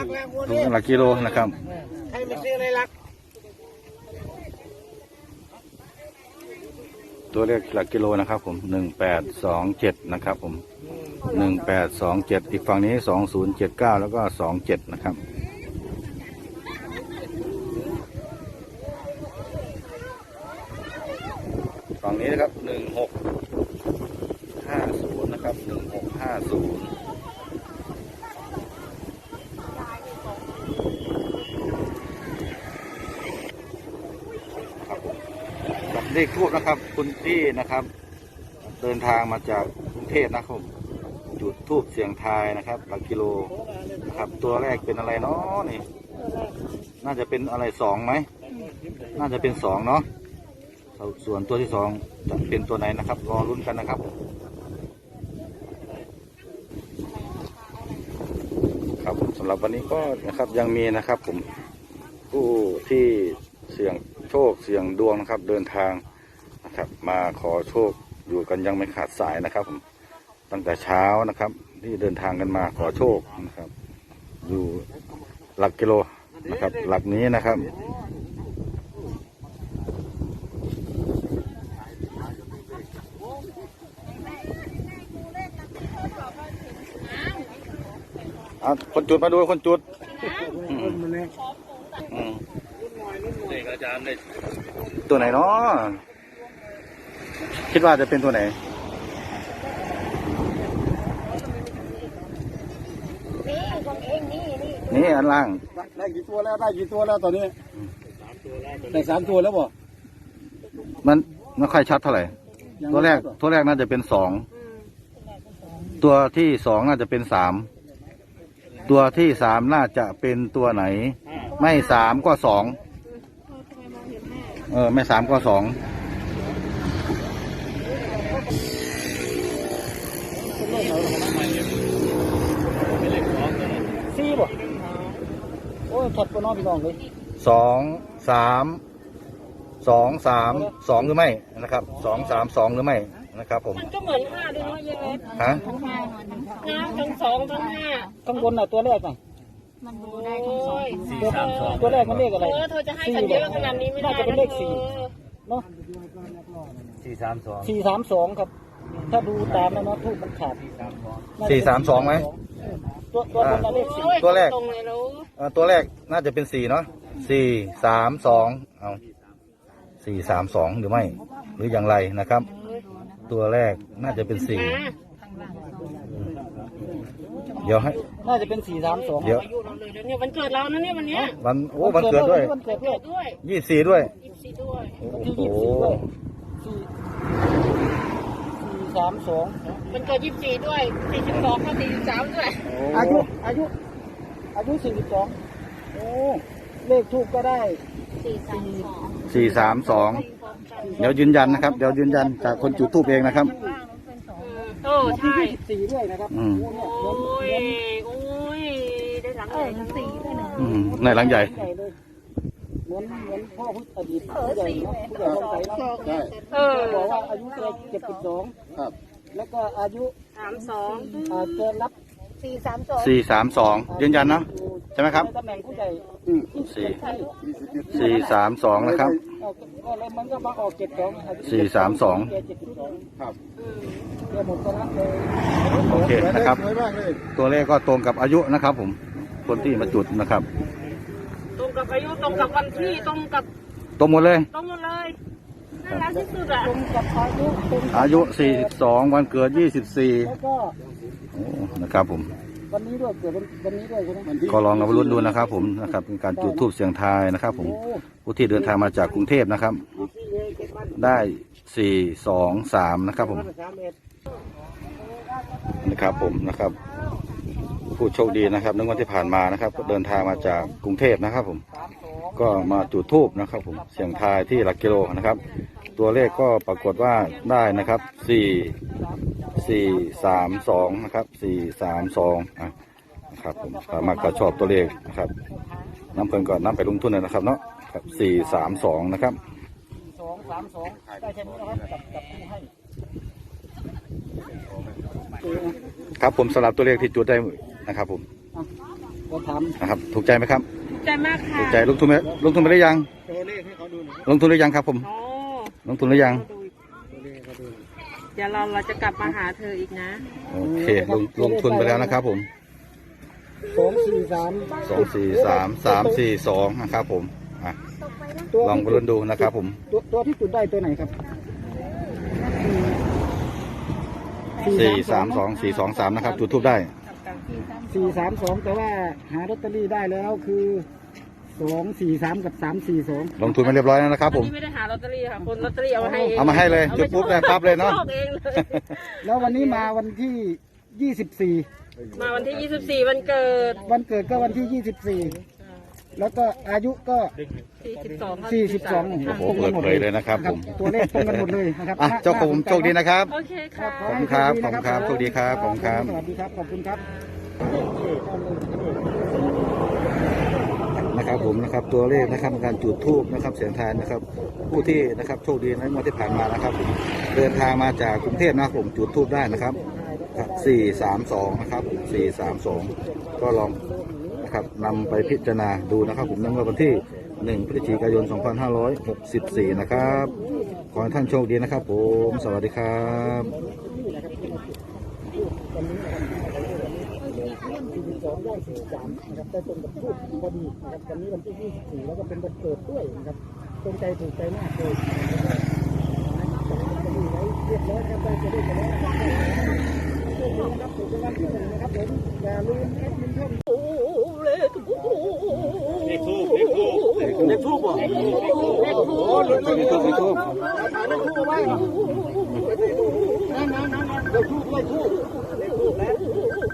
รักแล้วงวดถูนี้กหลักกิโลนะครับ ให้ไม่ซื้ออะไรรัก ตัวเลขหลักกิโลนะครับผมหนึ่งแปดสองเจ็ดนะครับผมหนึ่งแปดสองเจ็ดอีกฝั่งนี้สองศูนย์เจ็ดเก้าแล้วก็สองเจ็ดนะครับฝั่งนี้นะครับหนึ่งหกห้าศูนย์นะครับหนึ่งหกห้าศูนย์ครับผมกับ เลขทูบนะครับ คุณพี่นะครับ เดินทางมาจากกรุงเทพนะครับผมจุดทูบเสียงทายนะครับ หลักกิโลนะครับ ตัวแรกเป็นอะไรเนาะนี่ น่าจะเป็นอะไรสองไหมน่าจะเป็นสองเนาะส่วนตัวที่สองจะเป็นตัวไหนนะครับรอรุ้นกันนะครับครับสำหรับวันนี้ก็นะครับยังมีนะครับผมผู้ที่เสี่ยงโชคเสี่ยงดวงนะครับ เดินทาง ครับ มาขอโชคอยู่กันยังไม่ขาดสายนะครับผมตั้งแต่เช้านะครับ ที่เดินทางกันมาขอโชคนะครับ อยู่หลักกิโลนะครับ หลักนี้นะครับอะคนจุดมาดูคนจุดอืมอืมเลขอาจารย์ได้ตัวไหนเนาะ คิดว่าจะเป็นตัวไหน นี่ของเองนี่นี่นี่อันล่าง ได้กี่ตัวแล้วได้กี่ตัวแล้วตอนนี้ได้สามตัวแล้วบ่มันไม่ค่อยชัดเท่าไหร่ตัวแรกตัวแรกน่าจะเป็นสอง ตัวที่สองน่าจะเป็นสาม ตัวที่สามน่าจะเป็นตัวไหน ไม่สามก็สอง เออ ไม่สามก็สอง สี่บ่โอ้ยถัดก็น้องพี่น้องเลยสองสามสองสามสองหรือไม่นะครับสองสามสองหรือไม่นะครับผมมันก็เหมือนห้าด้วยเนาะเยเล็กฮะน้ำทั้งสองทั้งห้าข้างบนน่ะตัวแรกน่ะมันดูได้ทั้งสองตัวตัวแรกมันเลขอะไรเออเธอจะให้กันเยอะขนาดนี้ไม่ได้น่าจะเป็นเลขสี่เนาะสี่สามสองสี่สามสองครับ ถ้าดูตามแล้วเนาะทูบมันขาดสี่สามสองไหมตัวตัวบนน่ะเลขสี่ตัวแรกตรงเลยรู้เอ่อตัวแรกน่าจะเป็นสี่เนาะสี่สามสองเอาสี่สามสองหรือไม่ หรืออย่างไรนะครับ ตัวแรกน่าจะเป็นสี่นะเดี๋ยวให้ น่าจะเป็นสี่สามสองเดี๋ยวอายุเราเลยแล้วเนี่ยวันเกิดเรานะเนี่ยวันเนี้ยวันโอ้วันเกิดด้วยวันเกิดด้วยด้วยยี่สี่ด้วย ยี่สิบสี่ด้วย โอ้ที่โหยี่ สิบสี่ด้วยสี่สี่สามสองวันเกิดยี่สิบสี่ด้วยสี่สิบสองก็สี่สิบสามด้วย อายุอายุ อายุสี่สิบสองโอ้เลขทูบก็ได้สี่สามสองสี่สามสองเดี๋ยวยืนยันนะครับ เดี๋ยวยืนยันจากคนจุดทูบเองนะครับเออวันที่ใช่ยี่สิบสี่ด้วยนะครับอืมโอ้เนี่ยโอ้เหมือนยโอ้ยได้หลังเลยทั้งสี่ด้วยนะอืมในหลังใหญ่ใหญ่ เลยเหมือนเหมือนพ่อพุทธอดีตผู้ใหญ่เนาะผู้ใหญ่ต้องใส่เนาะเออบอกว่าอายุแกเจ็ดสิบสองครับแล้วก็อายุสามสองอ่าแกรับสี่สามสองสี่สามสองยืนยันเนาะใช่ไหมครับในตำแหน่งผู้ใหญ่สี่สี่สามสองนะครับเออก็เลยมันก็มาออกเจ็ดสองอายุสี่สามสองแกเจ็ดสิบสองครับแกหมดก็รับเลยโอเคนะครับ ตัวเลขก็ตรงกับอายุนะครับ ผมคนที่มาจุดนะครับ ตรงกับอายุตรงกับวันที่ตรงกับตรงหมดเลย ตรงหมดเลยน่ารักที่สุดอะตรงกับอายุตรงอายุ 42 วันเกิด24แล้วก็โอ้นะครับผม วันนี้ด้วยเกิดวันวันนี้ด้วยใช่ไหมก็ลองเอาไปลุ้นดูนะครับ ผมนะครับเป็นการจุดทูบเสียงทายนะครับ ผมโอ้ผู้ที่เดินทางมาจากกรุงเทพนะครับ ได้สี่สองสามนะครับผมนะครับผมนะครับ ผู้โชคดีนะครับในวันที่ผ่านมานะครับ เดินทางมาจากกรุงเทพนะครับ ผม ก็มาจุดทูบนะครับ ผม เสียงทายที่หลักกิโลนะครับ ตัวเลขก็ปรากฏว่าได้นะครับสี่สี่สามสองนะครับสี่สามสองนะครับผมสามารถก็ชอบตัวเลขนะครับน้ำเพิ่นก่อนน้ำไปลงทุนเลยนะครับเนาะครับสี่สามสองนะครับสองสามสองได้แค่นี้นะครับกับกับผู้ให้ ครับผมสำหรับตัวเลขที่จุดได้ นะครับผมก็ทนะครับ ถูกใจไหมครับใจมากค่ะถูกใจลงทุนไหมลงทุนไปหรือยังำตัวเลขให้เขาดูหน่อยลงทุนหรือยังครับผมโอ้ลงทุนหรือยังตัวเลขให้เขาดูหน่อยเดี๋ยวเราเราจะกลับมาหาเธออีกนะ โอเคลงลงทุนไปแล้วนะครับผมสองสี่สามสองสี่สามสามสี่สองนะครับผมอะตัวลองไปลุ้นดูนะครับผมตัวตัวที่จุดได้ตัวไหนครับสี่สามสองสี่สองสามนะครับจุดทูบได้ สี่สามสองแต่ว่าหาลอตเตอรี่ได้แล้วคือสองสี่สามกับสามสี่สองลงทุนมาเรียบร้อยแล้วนะครับ ผมวันนี้ไม่ได้หาลอตเตอรี่ค่ะคนลอตเตอรี่เอามาให้เองเอามาให้เลยจุดปุ๊บได้ปั๊บเลยเนาะโชคเองเลยแล้ววันนี้มาวันที่ยี่สิบสี่มาวันที่ 24 วันเกิด วันเกิดก็วันที่ยี่สิบสี่แล้วก็อายุก็ 42สี่สิบสองโอ้โหเปิดเผยเลยนะครับผม ตัวเลขตรงกันหมดเลยนะครับอะเจ้าของผมโชคดีนะครับ โอเคค่ะ ขอบคุณครับขอบคุณครับโชคดีครับขอบคุณครับ สวัสดีครับ ขอบคุณครับ นะครับผมนะครับตัวเลขนะครับการจุดทูบนะครับเสียงทายนะครับ ผู้ที่นะครับโชคดีในงวดที่ผ่านมานะครับ เดินทางมาจากกรุงเทพนะครับผมจุดทูบได้นะครับสี่สามสองนะครับสี่สามสองก็ลองนะครับนำไปพิจารณาดูนะครับ ผมในงวดวันที่หนึ่งพฤศจิกายน 2564 นะครับ ขอให้ท่านโชคดีนะครับผม สวัสดีครับ 42ย่าง43นะครับได้ตรงกับพูดพอดีนะครับวันนี้วันที่24แล้วก็เป็นวันเกิดด้วยนะครับตรงใจถูกใจมากเลยดูไว้เรียบร้อยครับได้จะได้จะได้ครับถูกรางวัลที่หนึ่งนะครับผมอย่าลืมแอดมินช่องเลขทูบเลขทูบเลขทูบบ่เลขทูบเลขทูบเลขทูบเลขทูบถ่ายเลขทูบเอาไว้นั่นนั่นนั่นเลขทูบเลขทูบเลขทูบแล้ว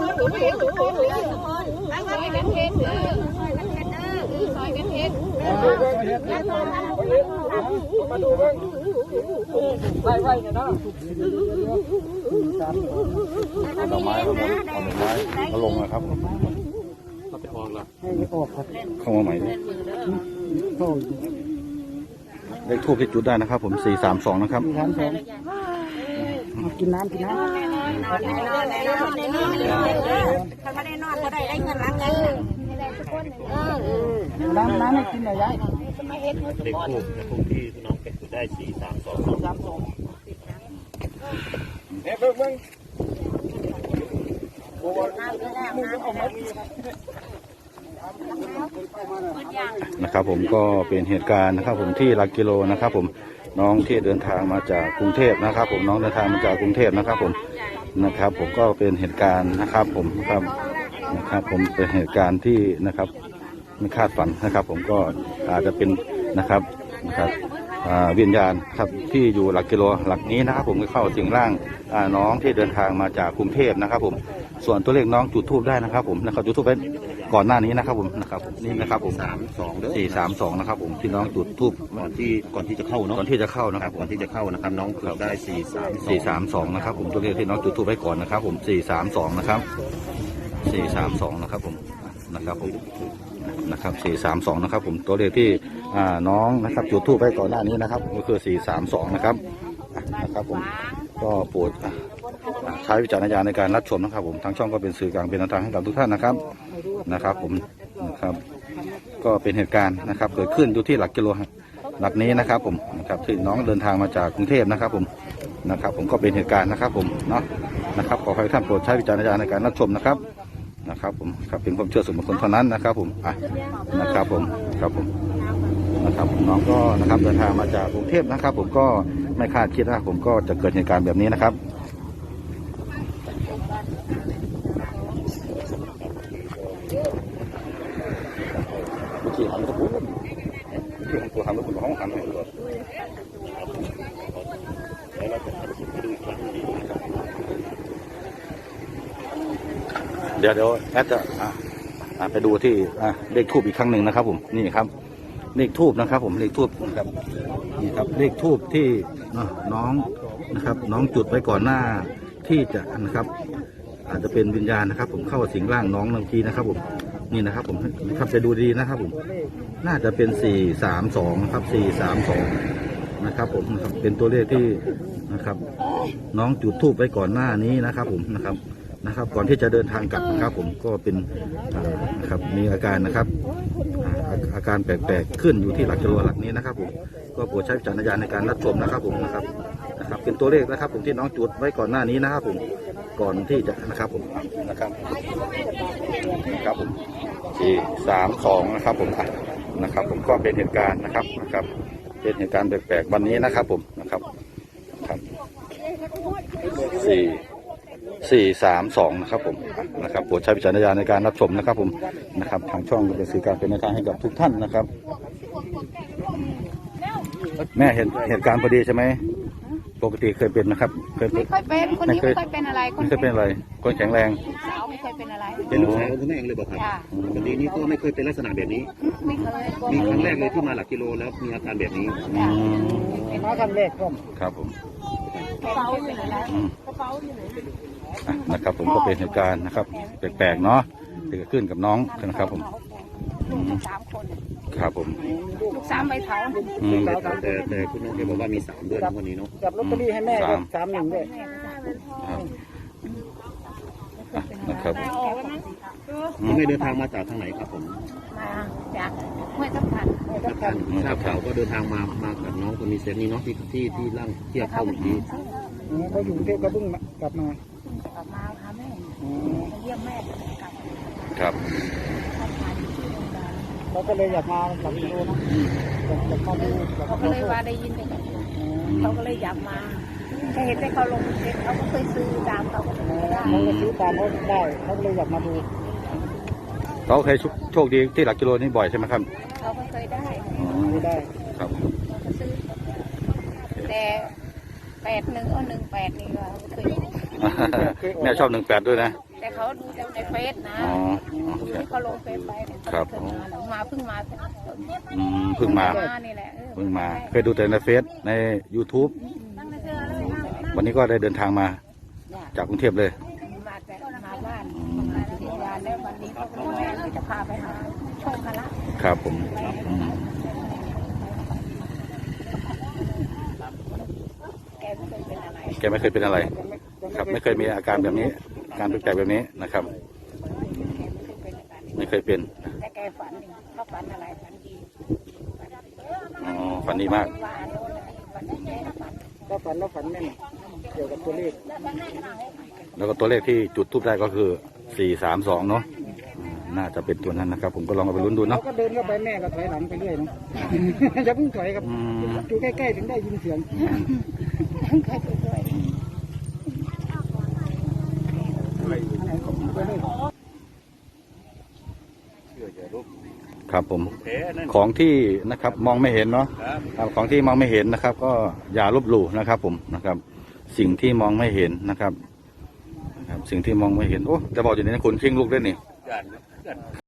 มาดูเรื่องไล่ไล่เนี่ยนะเอาดอกไม้มาเอาดอกไม้มาลงนะครับให้ไม่ออกครับเข้ามาใหม่ดิโอ้ยเลขทูบที่จุดได้นะครับ ผมสี่สามสองนะครับมีทาน สองมากินน้ำกินน้ำน้ำน้ำให้กินหน่อยยายเลขทูบเลขทูบที่น้องเป็ดได้สี่สามสองสามสองเฮ้ยเพิ่งเพิ่งโอ้ยมึงเอามานะครับผมก็เป็นเหตุการณ์นะครับผมที่ลักกิโลนะครับผมน้องที่เดินทางมาจากกรุงเทพนะครับผมน้องเดินทางมาจากกรุงเทพนะครับผม นะครับ ผมก็เป็นเหตุการณ์นะครับ ผมครับนะครับ ผมเป็นเหตุการณ์ที่นะครับไม่คาดฝันนะครับ ผมก็อาจจะเป็นนะครับนะครับ วิญญาณครับที่อยู่หลักกิโลหลักนี้นะครับผมก็เข้าสิงร่างอ่าน้องที่เดินทางมาจากกรุงเทพนะครับ ผมส่วนตัวเลขน้องจุดทูบได้นะครับผมนะครับจุดทูบไปก่อนหน้านี้นะครับผมนะครับนี่นะครับผมสามสองเด้อสี่สามสองนะครับผมที่น้องจุดทูบก่อนที่ก่อนที่จะเข้าเนาะก่อนที่จะเข้านะคครัรับบก่อนที่จะเข้านะครับน้องจุดได้สี่สามสี่สามสองนะครับผมตัวเลขที่น้องจุดทูบไว้ก่อนนะครับ ผมสี่สามสองนะครับสี่สามสองนะครับผมนะครับผมนะครับสี่สามสองนะครับผมตัวเลขที่ อ่าน้องนะครับจุดทูบไว้ก่อนหน้านี้นะครับ ก็คือสี่สามสองนะครับนะครับผมก็โปรดใช้วิจารณญาณในการรับชมนะครับ ผมทางช่องก็เป็นสื่อกลางเป็นทางให้กับทุกท่านนะครับนะครับ ผมนะครับก็เป็นเหตุการณ์นะครับ เกิดขึ้นอยู่ที่หลักกิโลหลักนี้นะครับ ผมนะครับที่น้องเดินทางมาจากกรุงเทพนะครับ ผมนะครับ ผมก็เป็นเหตุการณ์นะครับ ผมเนาะนะครับขอให้ท่านโปรดใช้วิจารณญาณในการรับชมนะครับนะครับ ผมครับเป็นความเชื่อส่วนบุคคลเท่านั้นนะครับ ผมอะนะครับ ผมครับผม นะครับน้องก็นะครับเดินทางมาจากกรุงเทพนะครับ ผมก็ไม่คาดคิดนะผมก็จะเกิดเหตุการณ์แบบนี้นะครับเมื่อกี้หันตะปูนเมื่อกี้หันตัวหันตะปูนห้องหันไหนเลยเดี๋ยวเดี๋ยวแอดจะไปดูที่เลขทูบอีกครั้งหนึ่งนะครับผมนี่ครับ เลขทูบนะครับ ผมเลขทูบครับนี่ครับเลขทูบที่น้องนะครับ น้องจุดไว้ก่อนหน้าที่จะนะครับ อาจจะเป็นวิญญาณนะครับ ผมเข้าสิงร่างน้องบางทีนะครับ ผมนี่นะครับ ผมนะครับจะดูดีนะครับ ผม น่าจะเป็นสี่สามสองครับสี่สามสองนะครับ ผมนะครับเป็นตัวเลขที่นะครับ น้องจุดทูบไว้ก่อนหน้านี้นะครับ ผมนะครับนะครับ ก่อนที่จะเดินทางกลับนะครับ ผมก็เป็นนะครับมีอาการนะครับอ่า อาการแปลกๆขึ้นอยู่ที่หลักกิโลหลักนี้นะครับผมก็โปรดใช้วิจารณญาณในการรับชมนะครับผมนะครับนะครับ เป็นตัวเลขนะครับ ผมที่น้องจุดไว้ก่อนหน้านี้นะครับผมก่อนที่จะนะครับผมนะครับครับผมสี่สามสองนะครับผมนะครับ ผมก็เป็นเหตุการณ์นะครับนะครับเป็นเหตุการณ์แปลกๆวันนี้นะครับผมนะครับครับสี่ สี่สามสองนะครับผมนะครับโปรดใช้วิจารณญาณในการรับชมนะครับผมนะครับทางช่องก็เป็นสื่อการเป็นแนวทางให้กับทุกท่านนะครับ แม่เห็นเหตุการณ์พอดีใช่ไหมปกติเคยเป็นนะครับเคยเป็ไม่นค่อยเป็นคนนี้ไม่ค่อยเป็นอะไรคนไม่เคยเป็นอะไร คนแข็งแรงสาวไม่เคยเป็นอะไรเป็นลูกชายของคุณแม่เองเลยบอกครับจ้าวันนี้นี่ก็ไม่เคยเป็นลักษณะแบบนี้ ไม่เคยมีครั้งแรกเลยที่มาหลักกิโลแล้วมีอาการแบบนี้ อืมมาคันแรกผมครับผมแกไม่เป็นอะไรอืมอะนะครับ ผมก็เป็นเหตุการณ์นะครับ แปลกๆเนาะที่เกิดขึ้นกับน้องนะครับ ผมลูกสามคนครับผมลูกสามใบเถาอืมแต่แต่แต่คุณน้องแกบอกว่ามีสามด้วยนะวันนี้เนาะจับลอตเตอรี่ให้แม่ก็สามหนึ่งด้วยครับอะนะครับคุณแม่เดินทางมาจากทางไหนครับผมมาจากห้วยทับทันจากทางทราบข่าวก็เดินทางมามากับน้องคนมีเซนนี่เนาะที่ที่ที่ร่างเทียบเข้าเมื่อกี้เขาอยู่กรุงเทพก็เพิ่งกลับมาก ลับมาพาแม่มาเยี่ยมแม่กลับครับเราก็เลยอยากมาหลังกิโลนะอยากมาดูอยากเขามาก็เลยว่าได้ยินแต่เขาก็เลยอยากมาแค่เห็นแต่เขาลงเช็คเขาก็เคยซื้อตามเขาก็ไม่ได้เขาก็ซื้อตามเขาได้เขาเลยอยากมาดูเขาเคยโชคดีที่หลักกิโลนี้บ่อยใช่ไหมครับเขาก็เคยได้อ๋อไม่ได้ครับเขาก็ซื้อแต่แปดหนึ่งเอาหนึ่งแปดนี่ก็เคย แม่ชอบหนึ่งแปดด้วยนะ แต่เขาดูจากในเฟซนะอ๋อดูที่เขาลงเฟซไปเนี่ยครับเขาเคยมามาเพิ่งมาอืมเพิ่งมานี่แหละออเพิ่งมาเคยดูแต่ในเฟซใน YouTube วันนี้ก็ได้เดินทางมา จากกรุงเทพเลย มาแต่มาบ้านมาที่บ้านแล้ววันนี้เขาก็แม่ก็จะพาไปหาโชคละครับผมอืมแกไม่เคยเป็นอะไรแกไม่เคยเป็นอะไร ครับ ไม่เคยมีอาการแบบนี้อาการแปลกๆแบบนี้นะครับแกไม่เคยเป็นอาการนี้ไม่เคยเป็นแต่แกฝันนี่เขาฝันอะไรฝันดีอ๋อฝันดีมากว่าโน่นนี่ฝันดีแม่ฝันถ้าฝันแล้วฝันแม่นเกี่ยวกับตัวเลข แล้วก็ตัวเลขที่จุดทูบได้ก็คือสี่สามสองเนาะอืมน่าจะเป็นตัวนั้นนะครับ ผมก็ลองเอาไปลุ้นดูเขาเนาะก็เดินเข้าไปแม่ก็ถอยหลังไปเรื่อยเนาะอย่าเพิ่งถอยครับอืมอยู่ใกล้ๆถึงได้ยินเสียง คยไปด้วยครับผมของที่นะครับมองไม่เห็นเนาะครับของที่มองไม่เห็นนะครับ ก็อย่าลบหลู่นะครับ ผมนะครับ สิ่งที่มองไม่เห็นนะครับนะครับสิ่งที่มองไม่เห็นโอ้จะบอกอย่างนี้นะคุณชิงลูกด้วยนี่